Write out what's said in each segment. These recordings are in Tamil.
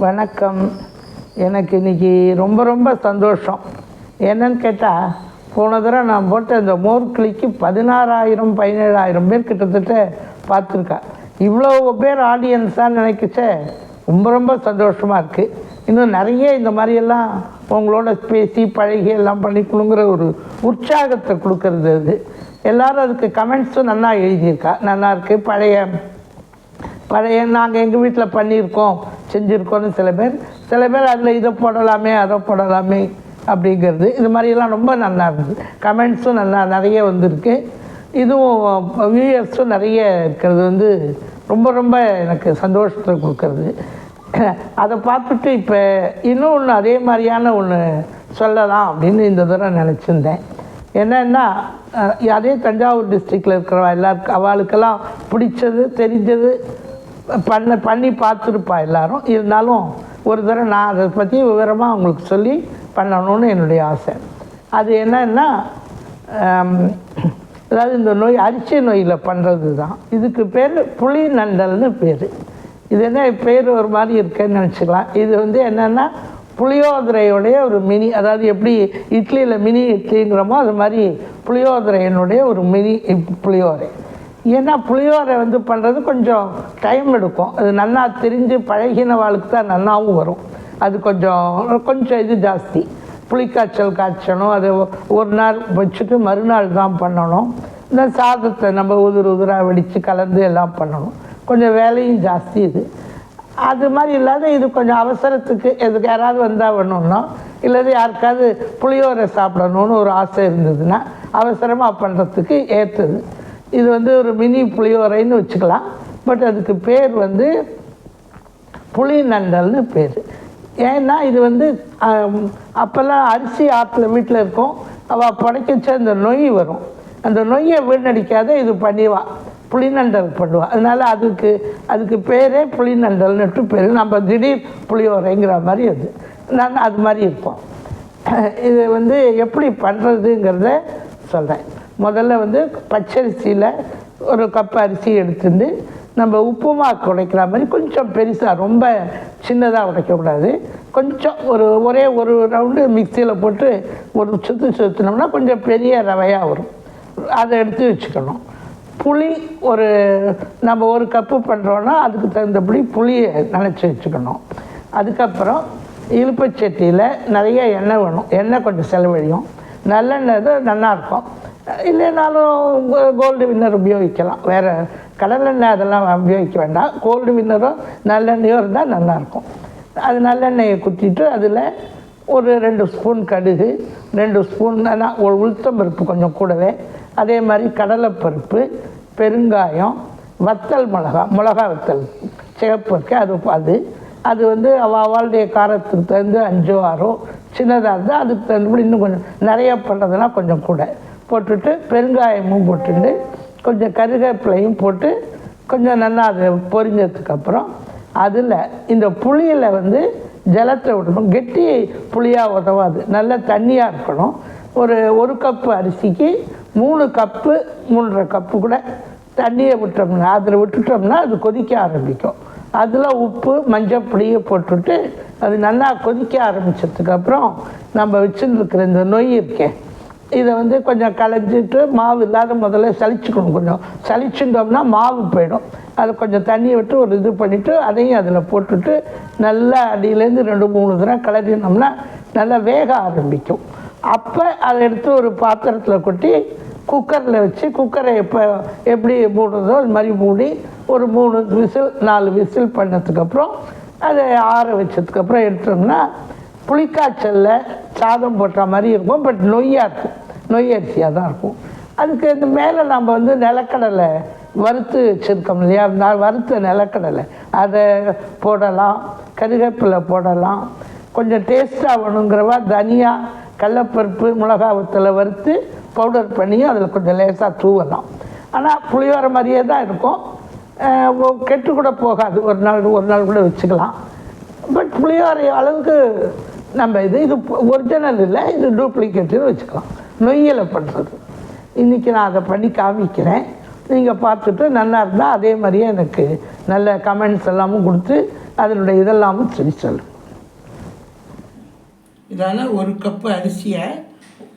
வணக்கம். எனக்கு இன்றைக்கி ரொம்ப ரொம்ப சந்தோஷம். என்னன்னு கேட்டால் போன தடவை நான் போட்ட இந்த மோர்கிளிக்கு பதினாறாயிரம் பதினேழாயிரம் பேர் கிட்டத்தட்ட பார்த்துருக்கா. இவ்வளோ பேர் ஆடியன்ஸாக நினைக்கிச்சே ரொம்ப ரொம்ப சந்தோஷமாக இருக்குது இன்னும் நிறைய இந்த மாதிரியெல்லாம் உங்களோட பேசி பழகி எல்லாம் பண்ணிக்கணுங்கிற ஒரு உற்சாகத்தை கொடுக்கறது அது. எல்லாரும் அதுக்கு கமெண்ட்ஸும் நல்லா எழுதியிருக்கா. நல்லாருக்கு பழைய பழைய நாங்கள் எங்கள் வீட்டில் பண்ணியிருக்கோம் செஞ்சுருக்கோம்னு சில பேர். சில பேர் அதில் இதை போடலாமே அதை போடலாமே அப்படிங்கிறது. இது மாதிரியெல்லாம் ரொம்ப நல்லா இருந்தது. கமெண்ட்ஸும் நல்லா நிறைய வந்திருக்கு. இதுவும் வியூயர்ஸும் நிறைய இருக்கிறது வந்து ரொம்ப ரொம்ப எனக்கு சந்தோஷத்தை கொடுக்கறது. அதை பார்த்துட்டு இப்போ இன்னும் ஒன்று அதே மாதிரியான ஒன்று சொல்லலாம் அப்படின்னு இந்த தூரம் நினச்சிருந்தேன். என்னென்னா அதே தஞ்சாவூர் டிஸ்ட்ரிக்டில் இருக்கிற எல்லாருக்கும் அவளுக்கெல்லாம் பிடிச்சது தெரிஞ்சது பண்ண பண்ணி பார்த்துருப்பா எல்லாரும். இருந்தாலும் ஒரு தடவை நான் அதை பற்றி விவரமாக அவங்களுக்கு சொல்லி பண்ணணும்னு என்னுடைய ஆசை. அது என்னன்னா அதாவது இந்த நோய் அரிசி நோயில் பண்ணுறது தான் இதுக்கு பேர் புளி நண்டல்னு பேர். இது என்ன பேர் ஒரு மாதிரி இருக்குன்னு நினச்சிக்கலாம். இது வந்து என்னென்னா புளியோதரையுடைய ஒரு மினி அதாவது எப்படி இட்லியில் மினி இட்லிங்கிறோமோ அது மாதிரி புளியோதரையினுடைய ஒரு மினி இப்- புளியோதரை. ஏன்னா புளியோரை வந்து பண்ணுறது கொஞ்சம் டைம் எடுக்கும். அது நல்லா தெரிஞ்சு பழகின வாழ்க்கை தான் நல்லாவும் வரும். அது கொஞ்சம் கொஞ்சம் இது ஜாஸ்தி. புளிக்காய்ச்சல் காய்ச்சணும். அது ஒரு நாள் வச்சுட்டு மறுநாள் தான் பண்ணணும். இந்த சாதத்தை நம்ம உதிர் உதிராக வெடித்து கலந்து எல்லாம் பண்ணணும். கொஞ்சம் வேலையும் ஜாஸ்தி இது. அது மாதிரி இல்லாத இது கொஞ்சம் அவசரத்துக்கு எதுக்கு யாராவது வந்தால் வேணும்னா இல்லது யாருக்காவது புளியோரை சாப்பிடணும்னு ஒரு ஆசை இருந்ததுன்னா அவசரமாக பண்ணுறதுக்கு ஏற்றது. இது வந்து ஒரு மினி புளியோரைன்னு வச்சுக்கலாம். பட் அதுக்கு பேர் வந்து புளி நண்டல்னு பேர். ஏன்னா இது வந்து அப்போல்லாம் அரிசி ஆற்றுல வீட்டில் இருக்கும். அவள் புடைக்கச்ச அந்த நொய் வரும். அந்த நொய்யை வீணடிக்காத இது பண்ணிவா புளிநண்டல் பண்ணுவா. அதனால் அதுக்கு அதுக்கு பேரே புளிநண்டல்னுட்டு பேர். நம்ம திடீர் புளியோரைங்கிற மாதிரி அது. நான் அது மாதிரி இருப்போம். இது வந்து எப்படி பண்ணுறதுங்கிறத சொல்கிறேன் முதல்ல வந்து பச்சரிசியில் ஒரு கப் அரிசி எடுத்துட்டு நம்ம உப்புமா உடைக்கிற மாதிரி கொஞ்சம் பெருசாக ரொம்ப சின்னதாக உடைக்கக்கூடாது கொஞ்சம் ஒரு ஒரே ஒரு ரவுண்டு மிக்சியில் போட்டு ஒரு சுற்று சுற்றினோம்னா கொஞ்சம் பெரிய ரவையாக வரும். அதை எடுத்து வச்சுக்கணும். புளி ஒரு நம்ம ஒரு கப்பு பண்ணுறோன்னா அதுக்கு தகுந்தபடி புளியை நினச்சி வச்சுக்கணும். அதுக்கப்புறம் இழுப்பச்சட்டியில் நிறைய எண்ணெய் வேணும். எண்ணெய் கொஞ்சம் செலவழியும். நல்லெண்ணெய் தான் நல்லாயிருக்கும். இல்லைனாலும் கோல்டு வின்னர் உபயோகிக்கலாம். வேறு கடலெண்ணெய் அதெல்லாம் உபயோகிக்க வேண்டாம். கோல்டு வின்னரோ நல்லெண்ணெயோ இருந்தால் நல்லாயிருக்கும். அது நல்லெண்ணெயை குத்திட்டு அதில் ஒரு ரெண்டு ஸ்பூன் கடுகு ரெண்டு ஸ்பூன் நான் ஒரு உளுத்தம் பருப்பு கொஞ்சம் கூடவே. அதே மாதிரி கடலைப்பருப்பு பெருங்காயம் வத்தல் மிளகா மிளகா வத்தல் சிகப்பு இருக்கு அது அது. அது வந்து அவளுடைய காரத்துக்கு தகுந்து அஞ்சோ ஆறோ சின்னதாக இருந்தால் அதுக்கு தகுந்தபடி இன்னும் கொஞ்சம் நிறைய பண்ணுறதுனா கொஞ்சம் கூட. போட்டுட்டு பெருங்காயமும் போட்டுட்டு கொஞ்சம் கருவேப்பிலையும் போட்டு கொஞ்சம் நல்லா அது பொரிஞ்சதுக்கப்புறம் அதில் இந்த புளியில் வந்து ஜலத்தை விடணும். கெட்டி புளியாக உதவாது. நல்ல தண்ணியாக இருக்கணும். ஒரு ஒரு கப்பு அரிசிக்கு மூணு கப்பு மூன்றரை கப்பு கூட தண்ணியை விட்டோம்னா அதில் விட்டுட்டோம்னா அது கொதிக்க ஆரம்பிக்கும். அதில் உப்பு மஞ்சள் பொடியை போட்டுவிட்டு அது நல்லா கொதிக்க ஆரம்பிச்சதுக்கப்புறம் நம்ம வச்சுருக்கிற இந்த நொய் இருக்கேன் இதை வந்து கொஞ்சம் கலைஞ்சிட்டு மாவு இல்லாத முதல்ல சளிச்சுக்கணும் கொஞ்சம். சளிச்சுட்டோம்னா மாவு போயிடும். அதை கொஞ்சம் தண்ணியை விட்டு ஒரு இது பண்ணிவிட்டு அதையும் அதில் போட்டுட்டு நல்லா அடியிலேருந்து ரெண்டு மூணு தடவை கிளறினோம்னா நல்லா வேக ஆரம்பிக்கும். அப்போ அதை எடுத்து ஒரு பாத்திரத்தில் கொட்டி குக்கரில் வச்சு குக்கரை எப்போ எப்படி மூடுறதோ அது மாதிரி மூடி ஒரு மூணு விசில் நாலு விசில் பண்ணதுக்கப்புறம் அதை ஆற வச்சதுக்கப்புறம் எடுத்தோம்னா புளிக்காய்ச்சலில் சாதம் போட்ட மாதிரி இருக்கும். பட் நொய்யாக இருக்கும் நொய் அரிசியாக தான் இருக்கும். அதுக்கு இந்த மேலே நம்ம வந்து நிலக்கடலை வறுத்து வச்சுருக்கோம் இல்லையா? நான் வறுத்த நிலக்கடலை. அதை போடலாம். கருவேப்பிலை போடலாம். கொஞ்சம் டேஸ்ட்டாக வேணுங்கிறவா தனியா கடலப்பருப்பு மிளகா வத்தலை வறுத்து பவுடர் பண்ணி அதில் கொஞ்சம் லேசாக தூவலாம். ஆனால் புளியோர மாதிரியே தான் இருக்கும். கெட்டு கூட போகாது. ஒரு நாள் ஒரு நாள் கூட வச்சுக்கலாம். பட் புளியோரை அளவுக்கு நம்ம இது இது ஒரிஜினல் இல்லை இது டூப்ளிகேட்டுன்னு வச்சுக்கலாம். நொய்யலை பண்ணுறது இன்றைக்கி நான் அதை பண்ணி காமிக்கிறேன். நீங்கள் பார்த்துட்டு நல்லா இருந்தால் அதே மாதிரியே எனக்கு நல்ல கமெண்ட்ஸ் எல்லாமும் கொடுத்து அதனுடைய இதெல்லாமும் சரி சொல்லு. இதால் ஒரு கப்பு அரிசியை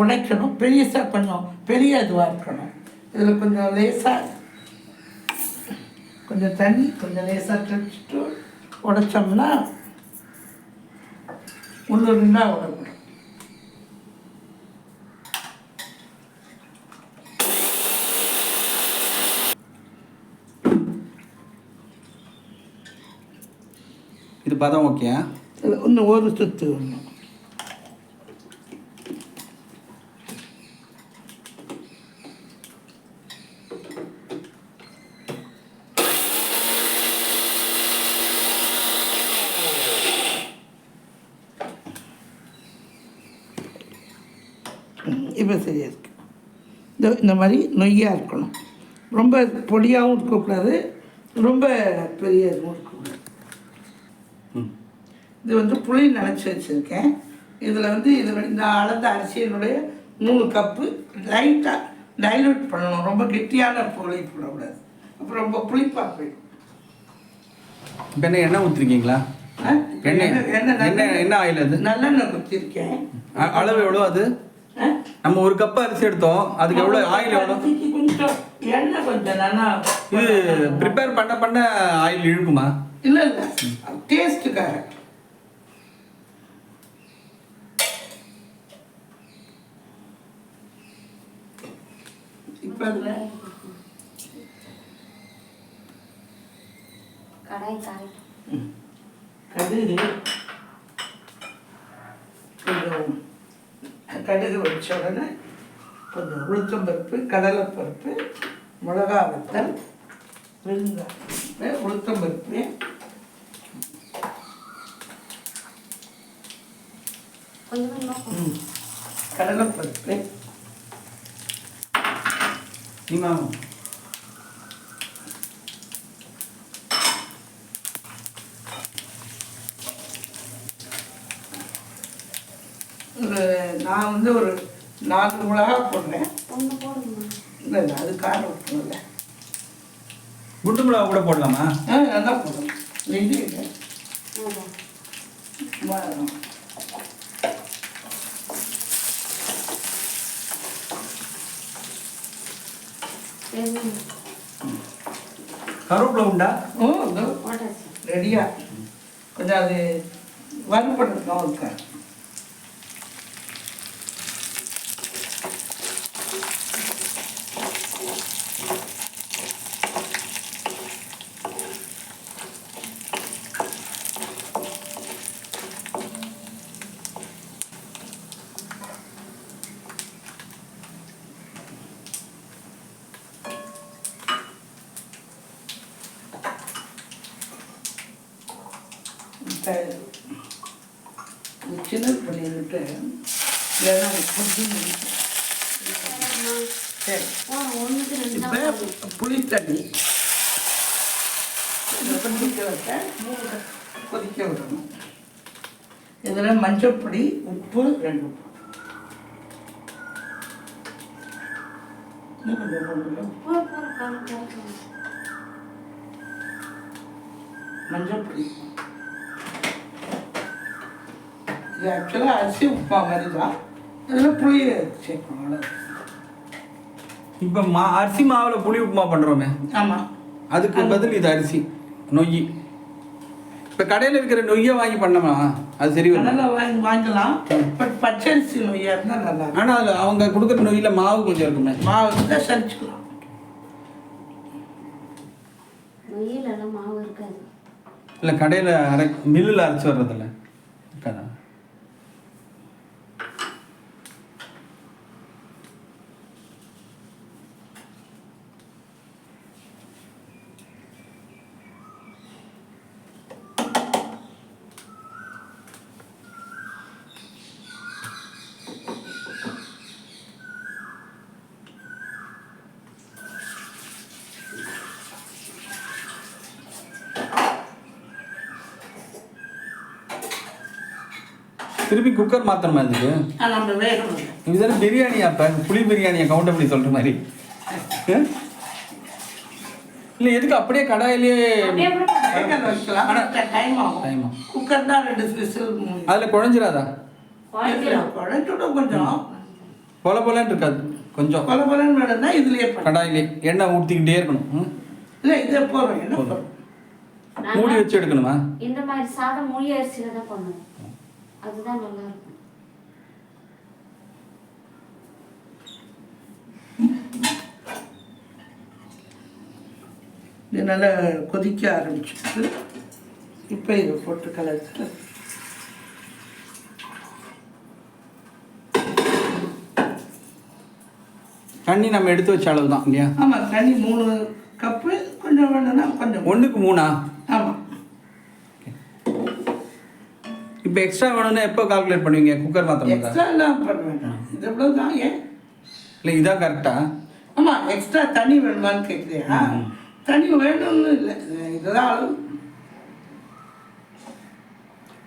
உடைக்கணும் பெரியசாக கொஞ்சம் பெரிய இதுவாக இருக்கணும். இதில் கொஞ்சம் லேசாக கொஞ்சம் தண்ணி கொஞ்சம் லேசாக தெளிச்சுட்டு உடைச்சோம்னா ஒன்று ரெண்டாக உடம்பு இது பதம் ஓகே? இன்னும் ஒரு சுத்து ஒன்று இப்போ சரியாக இருக்கு இந்த இந்த மாதிரி நொய்யாக இருக்கணும். ரொம்ப பொடியாகவும் இருக்கக்கூடாது. ரொம்ப பெரிய இதுவும் இருக்கக்கூடாது. இது வந்து புளி நினச்சி வச்சுருக்கேன். இதில் வந்து இதில் இந்த அளந்த அரிசியினுடைய மூணு கப்பு லைட்டாக டைலூட் பண்ணணும். ரொம்ப கெட்டியான புளி போடக்கூடாது. அப்புறம் ரொம்ப புளிப்பாக போயிடும். என்ன எண்ணெய் ஊற்றிருக்கீங்களா? எண்ணெய் எண்ணெய் எண்ணெய் என்ன என்ன ஆயில் அது? நல்லெண்ணெய் குத்திருக்கேன் அ- அளவு எவ்வளோ அது? நம்ம ஒரு கப் அரிசி எடுத்தோம். அதுக்கு எவ்வளோ ஆயில் எவ்வளோ எண்ணெய் கொஞ்சம் நல்லா இது ப்ரிப்பேர் பண்ண பண்ண ஆயில் இழுக்குமா? இல்லை இல்லை. டேஸ்ட்டுக்காக இப்போ அதில் கடாய் காய். கடுகு கொஞ்சம் கடுகு வச்ச உடனே கொஞ்சம் உளுத்தம்பருப்பு கடலைப்பருப்பு மிளகா வத்தல் வெங்காயம் உளுத்தம்பருப்பு. கொஞ்சம் கொஞ்சம் ம், கடலைப்பருப்பு. நீங்கள் ஒரு நான் வந்து ஒரு நாலு மிளகா போடுறேன். இல்லை இல்லை அது காரம் விட்டுருல குண்டு மிளகா கூட போடலாமா? ஆ நல்லா போடுறேன் இல்லை சரி. கருவேப்பிலை உண்டா? ஓ ரெடியா. கொஞ்சம் அது வறுபடணும் இருக்கா ஆ ஒன்றுக்கு ரெண்டு தான் போடுங்க. இப்போ புளி தண்ணி. கொதிக்க வைக்க மூணு கொதிக்க விடணும். இதில் மஞ்சள் பொடி உப்பு ரெண்டு உப்பு. மஞ்சள் பொடி இது ஆக்சுவலாக அரிசி உப்புமா மாதிரி தான் இதில் புளியை சேர்க்கணும் அவ்வளோ இப்போ மா அரிசி மாவில் புளி உப்புமா பண்ணுறோமே ஆமாம் அதுக்கு பதில் இது அரிசி நொய் இப்போ கடையில் இருக்கிற நொய்யை வாங்கி பண்ணமா அது சரி வரும். கடலை வாங்கி வாங்கலாம். பட் பச்சரிசி நொய்யாக இருந்தால் நல்லா ஆனால் அதில் அவங்க கொடுக்குற நொய்யில் மாவு கொஞ்சம் இருக்குமே. மாவு இருந்தால் சரிச்சுக்கலாம் நொய்யில எல்லாம் மாவு இருக்காது. இல்லை கடையில் அரை மில்லில் அரைச்சி வர்றதில்ல இருக்காதா திருப்பி குக்கர் மாத்திரமா வேகணும் இதுதானே பிரியாணியா அப்போ? புளி பிரியாணியை கவுண்டபிளி சொல்கிற மாதிரி. இல்லை எதுக்கு அப்படியே கடாயிலேயே அப்படியே கூட வேகல வைக்கலாம் ஆனால் டைம் ஆகும். டைம் ஆகும். குக்கர் தான் அதில் குழஞ்சிராதா? கொஞ்சம். பொல பொலன்னு இருக்காது. கொஞ்சம். கொல கொலன்னு வேணும்னா இதுலயே பண்ண கடாயிலே எண்ணெய் ஊற்றிக்கிட்டே இருக்கணும். ம்? இல்லை இதே போதும். மூடி வச்சு எடுக்கணுமா? இந்த மாதிரி சாதம் மூலி அரிசியில தான் பண்ணுவோம் அதுதான் நல்லா இருக்கும். இது நல்லா கொதிக்க ஆரம்பிச்சிட்டு இப்போ இதை போட்டு கலந்து தண்ணி நம்ம எடுத்து வச்ச அளவு தான் இல்லையா? ஆமாம் தண்ணி மூணு கப்பு கொஞ்சம் வேணும்னா கொஞ்சம். ஒன்றுக்கு மூணா ஆமாம் இப்போ எக்ஸ்ட்ரா வேணும்னா எப்போ கால்குலேட் பண்ணுவீங்க? குக்கர் மாத்திரம் எக்ஸ்ட்ரா எல்லாம் இது தான் ஏன்? இல்லை இதான் கரெக்டா ஆமாம் எக்ஸ்ட்ரா தண்ணி வேணுமான்னு கேட்குறியா தண்ணி வேணும்னு இல்லை. இதுதான் அளவு.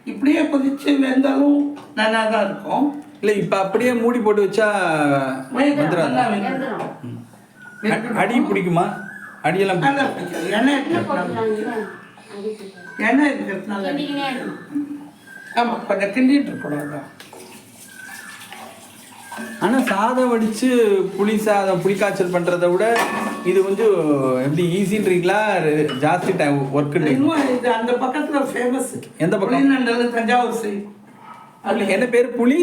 இப்படியே கொதிச்சு வெந்தாலும் நல்லா தான் இருக்கும். இல்லை இப்போ அப்படியே மூடி போட்டு வச்சா வந்துடாதா அ- அடி பிடிக்குமா? அடியெல்லாம் நல்லா பிடிக்காது. எண்ணெய் இருக்கிறதுனால எண்ணெய் இருக்கிறதுனால ஆமாம் கொஞ்சம் கிண்டிட்டு இருக்கணும் ஆனால் சாதம் வடித்து புளி சாதம் புளி காய்ச்சல் பண்ணுறத விட இது கொஞ்சம் எப்படி ஈஸின்றீங்களா ஜாஸ்தி டைம் இன்னும் இது அந்த பக்கத்துல ஃபேமஸ் எந்த பக்கம்? புளிநண்டல் தஞ்சாவூர் சைடு அதில் என்ன பேர்? புளி?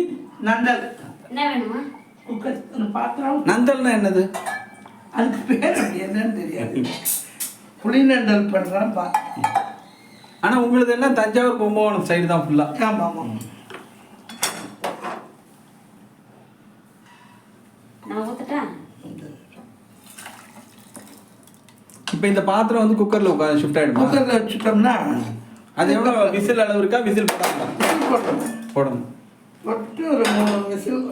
நண்டல். என்ன வேணுமா? குக்கர் அந்த பாத்திரம். நந்தல்னா என்னது? அதுக்கு பேர் என்னன்னு தெரியாது. புளிநண்டல் பண்றான் பா ஆனால் உங்களுது எல்லாம் தஞ்சாவூர் கும்பகோணம் சைடு தான் ஃபுல்லாக ஆமாம் ஆமாம் நான் ஊத்துட்டேன். இப்போ இந்த பாத்திரம் வந்து குக்கரில் உட்காந்து ஷிஃப்ட் ஆகிடுமா குக்கரில் வச்சுட்டோம்னா அது எவ்வளோ விசில் அளவு இருக்கா? விசில் போட்டணும் போடணும். போட்டு ஒரு மூணு விசில்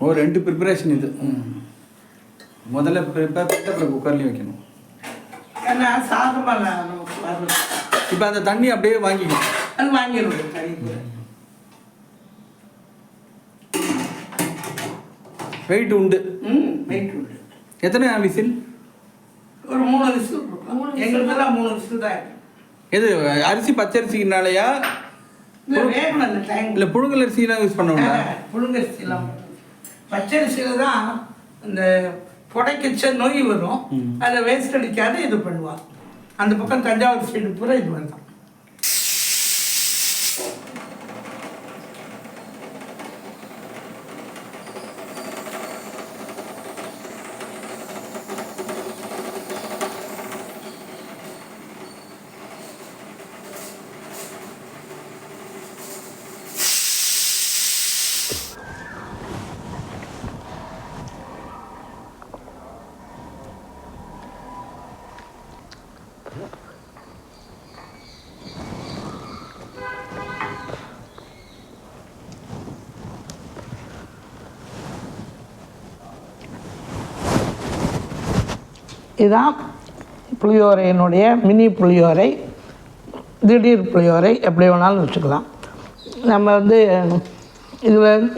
ஓ ரெண்டு ப்ரிப்பரேஷன் இது. முதல்ல ப்ரிப்பேர் பண்ணிட்டு அப்புறம் குக்கர்லேயும் வைக்கணும் இப்போ அந்த தண்ணி அப்படியே வாங்கிக்கணும் வாங்கிடுவோம் வெயிட் உண்டு ம் வெயிட் உண்டு எத்தனை விசில் ஒரு மூணு விசில் எங்களுக்கெல்லாம் மூணு விசில் தான். எது அரிசி டைம் இல்லை புழுங்கல் அரிசிலாம் யூஸ் பண்ணுவோம்ல புழுங்கரிசிலாம் பச்சரிசியில் தான் இந்த புடைக்கச்ச நோய் வரும். ம். அதை வேஸ்ட் அடிக்காத இது பண்ணுவாங்க அந்த பக்கம் தஞ்சாவூர் சைடு பூரா இது மாதிரி இதுதான் புளியோரையினுடைய மினி புளியோரை திடீர் புளியோரை எப்படி வேணாலும் வச்சுக்கலாம். நம்ம வந்து இதில்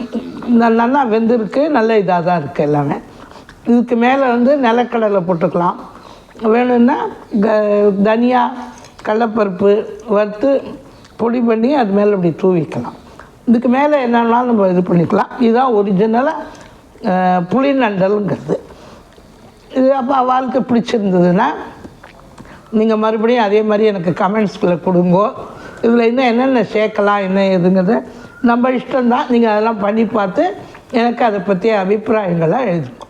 நல்லா வெந்திருக்கு நல்ல இதாக தான் இருக்குது எல்லாமே. இதுக்கு மேலே வந்து நிலக்கடலை போட்டுக்கலாம். வேணும்னா க தனியா கடலப்பருப்பு வறுத்து பொடி பண்ணி அது மேலே அப்படி தூவிக்கலாம். இதுக்கு மேலே என்னென்னாலும் நம்ம இது பண்ணிக்கலாம். இதுதான் ஒரிஜினலாக புளி நண்டலுங்கிறது இது அப்போ வாழ்க்கை பிடிச்சிருந்ததுன்னா நீங்கள் மறுபடியும் அதே மாதிரி எனக்கு கமெண்ட்ஸ்குள்ளே கொடுங்கோ. இதில் இன்னும் என்னென்ன சேர்க்கலாம் என்ன ஏதுங்கிறத நம்ம இஷ்டம்தான். நீங்கள் அதெல்லாம் பண்ணி பார்த்து எனக்கு அதை பற்றிய அபிப்பிராயங்களை எழுதுங்க.